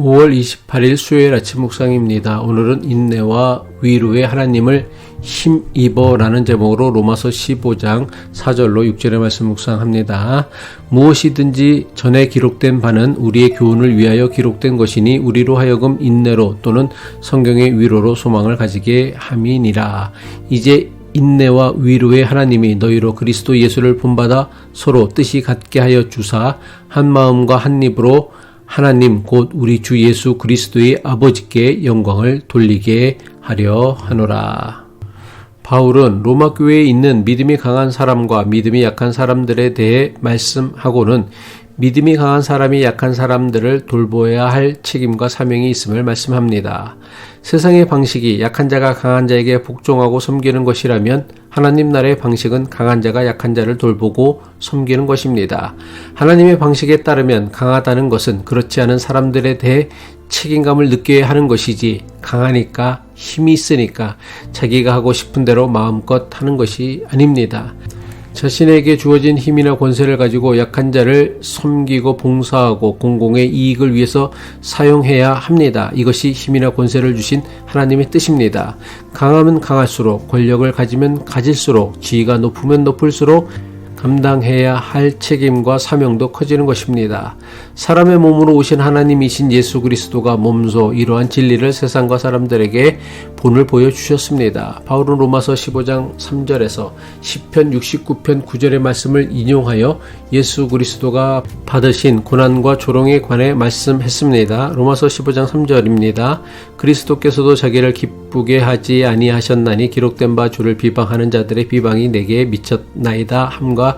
5월 28일 수요일 아침 묵상입니다. 오늘은 인내와 위로의 하나님을 힘입어라는 제목으로 로마서 15장 4절로 6절의 말씀 묵상합니다. 무엇이든지 전에 기록된 바는 우리의 교훈을 위하여 기록된 것이니 우리로 하여금 인내로 또는 성경의 위로로 소망을 가지게 함이니라. 이제 인내와 위로의 하나님이 너희로 그리스도 예수를 본받아 서로 뜻이 같게 하여 주사 한 마음과 한 입으로 하나님 곧 우리 주 예수 그리스도의 아버지께 영광을 돌리게 하려 하노라. 바울은 로마 교회에 있는 믿음이 강한 사람과 믿음이 약한 사람들에 대해 말씀하고는 믿음이 강한 사람이 약한 사람들을 돌보아야 할 책임과 사명이 있음을 말씀합니다. 세상의 방식이 약한 자가 강한 자에게 복종하고 섬기는 것이라면 하나님 나라의 방식은 강한 자가 약한 자를 돌보고 섬기는 것입니다. 하나님의 방식에 따르면 강하다는 것은 그렇지 않은 사람들에 대해 책임감을 느껴야 하는 것이지 강하니까 힘이 있으니까 자기가 하고 싶은 대로 마음껏 하는 것이 아닙니다. 자신에게 주어진 힘이나 권세를 가지고 약한 자를 섬기고 봉사하고 공공의 이익을 위해서 사용해야 합니다. 이것이 힘이나 권세를 주신 하나님의 뜻입니다. 강하면 강할수록 권력을 가지면 가질수록 지위가 높으면 높을수록 감당해야 할 책임과 사명도 커지는 것입니다. 사람의 몸으로 오신 하나님이신 예수 그리스도가 몸소 이러한 진리를 세상과 사람들에게 본을 보여주셨습니다. 바울은 로마서 15장 3절에서 10편 69편 9절의 말씀을 인용하여 예수 그리스도가 받으신 고난과 조롱에 관해 말씀했습니다. 로마서 15장 3절입니다. 그리스도께서도 자기를 기쁘게 하지 아니하셨나니 기록된 바 주를 비방하는 자들의 비방이 내게 미쳤나이다 함과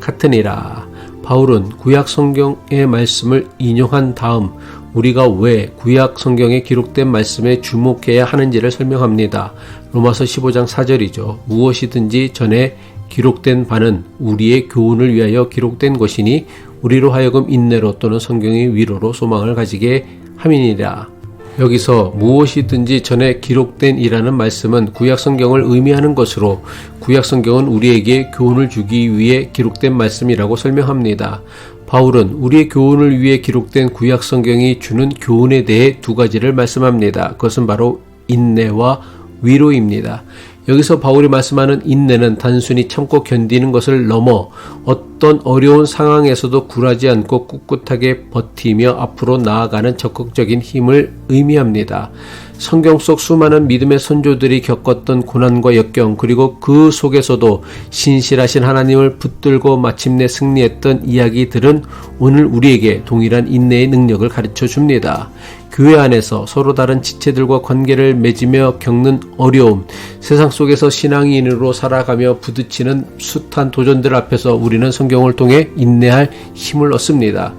같으니라. 바울은 구약 성경의 말씀을 인용한 다음 우리가 왜 구약 성경에 기록된 말씀에 주목해야 하는지를 설명합니다. 로마서 15장 4절이죠. 무엇이든지 전에 기록된 바는 우리의 교훈을 위하여 기록된 것이니 우리로 하여금 인내로 또는 성경의 위로로 소망을 가지게 함이니라. 여기서 무엇이든지 전에 기록된 이라는 말씀은 구약 성경을 의미하는 것으로 구약 성경은 우리에게 교훈을 주기 위해 기록된 말씀이라고 설명합니다. 바울은 우리의 교훈을 위해 기록된 구약 성경이 주는 교훈에 대해 두 가지를 말씀합니다. 그것은 바로 인내와 위로입니다. 여기서 바울이 말씀하는 인내는 단순히 참고 견디는 것을 넘어 어떤 어려운 상황에서도 굴하지 않고 꿋꿋하게 버티며 앞으로 나아가는 적극적인 힘을 의미합니다. 성경 속 수많은 믿음의 선조들이 겪었던 고난과 역경 그리고 그 속에서도 신실하신 하나님을 붙들고 마침내 승리했던 이야기들은 오늘 우리에게 동일한 인내의 능력을 가르쳐 줍니다. 교회 안에서 서로 다른 지체들과 관계를 맺으며 겪는 어려움, 세상 속에서 신앙인으로 살아가며 부딪히는 숱한 도전들 앞에서 우리는 성경을 통해 인내할 힘을 얻습니다.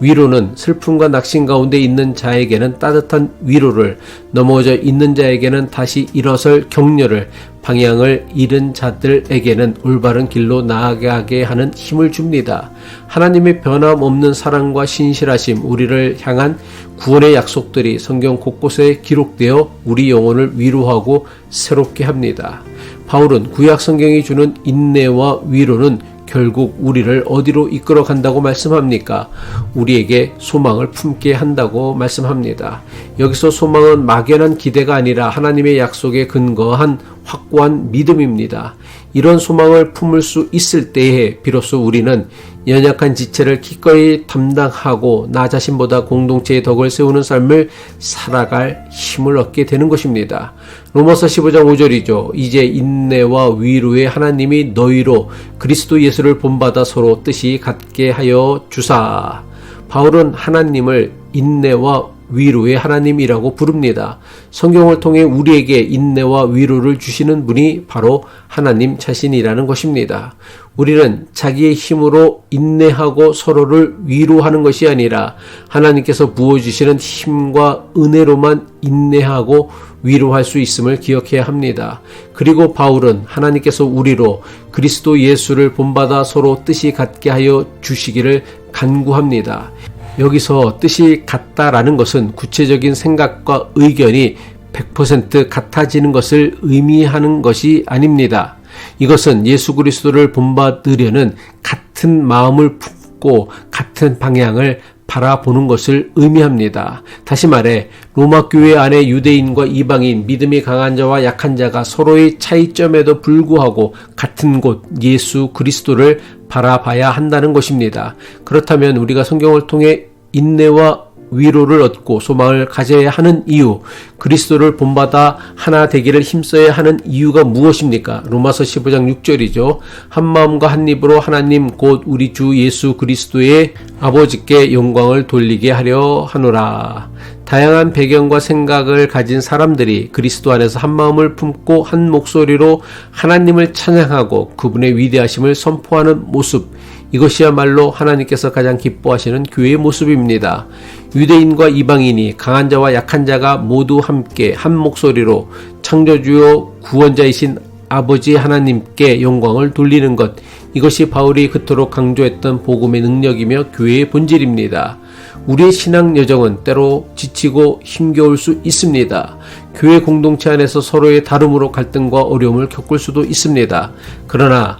위로는 슬픔과 낙심 가운데 있는 자에게는 따뜻한 위로를, 넘어져 있는 자에게는 다시 일어설 격려를, 방향을 잃은 자들에게는 올바른 길로 나아가게 하는 힘을 줍니다. 하나님의 변함없는 사랑과 신실하심, 우리를 향한 구원의 약속들이 성경 곳곳에 기록되어 우리 영혼을 위로하고 새롭게 합니다. 바울은 구약 성경이 주는 인내와 위로는 결국 우리를 어디로 이끌어 간다고 말씀합니까? 우리에게 소망을 품게 한다고 말씀합니다. 여기서 소망은 막연한 기대가 아니라 하나님의 약속에 근거한 확고한 믿음입니다. 이런 소망을 품을 수 있을 때에 비로소 우리는 연약한 지체를 기꺼이 담당하고 나 자신보다 공동체의 덕을 세우는 삶을 살아갈 힘을 얻게 되는 것입니다. 로마서 15장 5절이죠. 이제 인내와 위로의 하나님이 너희로 그리스도 예수를 본받아 서로 뜻이 같게 하여 주사. 바울은 하나님을 인내와 위로의 하나님이라고 부릅니다. 성경을 통해 우리에게 인내와 위로를 주시는 분이 바로 하나님 자신이라는 것입니다. 우리는 자기의 힘으로 인내하고 서로를 위로하는 것이 아니라 하나님께서 부어주시는 힘과 은혜로만 인내하고 위로할 수 있음을 기억해야 합니다. 그리고 바울은 하나님께서 우리로 그리스도 예수를 본받아 서로 뜻이 같게 하여 주시기를 간구합니다. 여기서 뜻이 같다라는 것은 구체적인 생각과 의견이 100% 같아지는 것을 의미하는 것이 아닙니다. 이것은 예수 그리스도를 본받으려는 같은 마음을 품고 같은 방향을 바라보는 것을 의미합니다. 다시 말해 로마 교회 안에 유대인과 이방인, 믿음이 강한 자와 약한 자가 서로의 차이점에도 불구하고 같은 곳 예수 그리스도를 바라봐야 한다는 것입니다. 그렇다면 우리가 성경을 통해 인내와 위로를 얻고 소망을 가져야 하는 이유, 그리스도를 본받아 하나 되기를 힘써야 하는 이유가 무엇입니까? 로마서 15장 6절이죠. 한 마음과 한 입으로 하나님 곧 우리 주 예수 그리스도의 아버지께 영광을 돌리게 하려 하노라. 다양한 배경과 생각을 가진 사람들이 그리스도 안에서 한 마음을 품고 한 목소리로 하나님을 찬양하고 그분의 위대하심을 선포하는 모습, 이것이야말로 하나님께서 가장 기뻐하시는 교회의 모습입니다. 유대인과 이방인이 강한 자와 약한 자가 모두 함께 한 목소리로 창조주요 구원자이신 아버지 하나님께 영광을 돌리는 것. 이것이 바울이 그토록 강조했던 복음의 능력이며 교회의 본질입니다. 우리의 신앙 여정은 때로 지치고 힘겨울 수 있습니다. 교회 공동체 안에서 서로의 다름으로 갈등과 어려움을 겪을 수도 있습니다. 그러나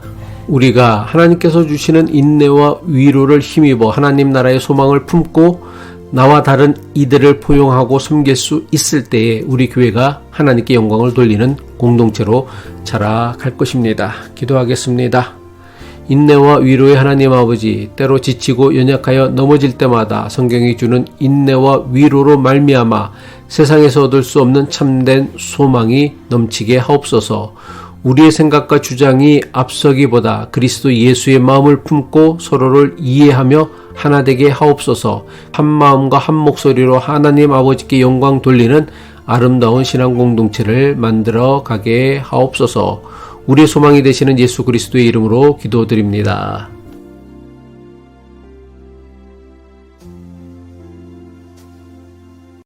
우리가 하나님께서 주시는 인내와 위로를 힘입어 하나님 나라의 소망을 품고 나와 다른 이들을 포용하고 섬길 수 있을 때에 우리 교회가 하나님께 영광을 돌리는 공동체로 자라갈 것입니다. 기도하겠습니다. 인내와 위로의 하나님 아버지 때로 지치고 연약하여 넘어질 때마다 성경이 주는 인내와 위로로 말미암아 세상에서 얻을 수 없는 참된 소망이 넘치게 하옵소서. 우리의 생각과 주장이 앞서기보다 그리스도 예수의 마음을 품고 서로를 이해하며 하나 되게 하옵소서. 한 마음과 한 목소리로 하나님 아버지께 영광 돌리는 아름다운 신앙 공동체를 만들어 가게 하옵소서. 우리의 소망이 되시는 예수 그리스도의 이름으로 기도드립니다.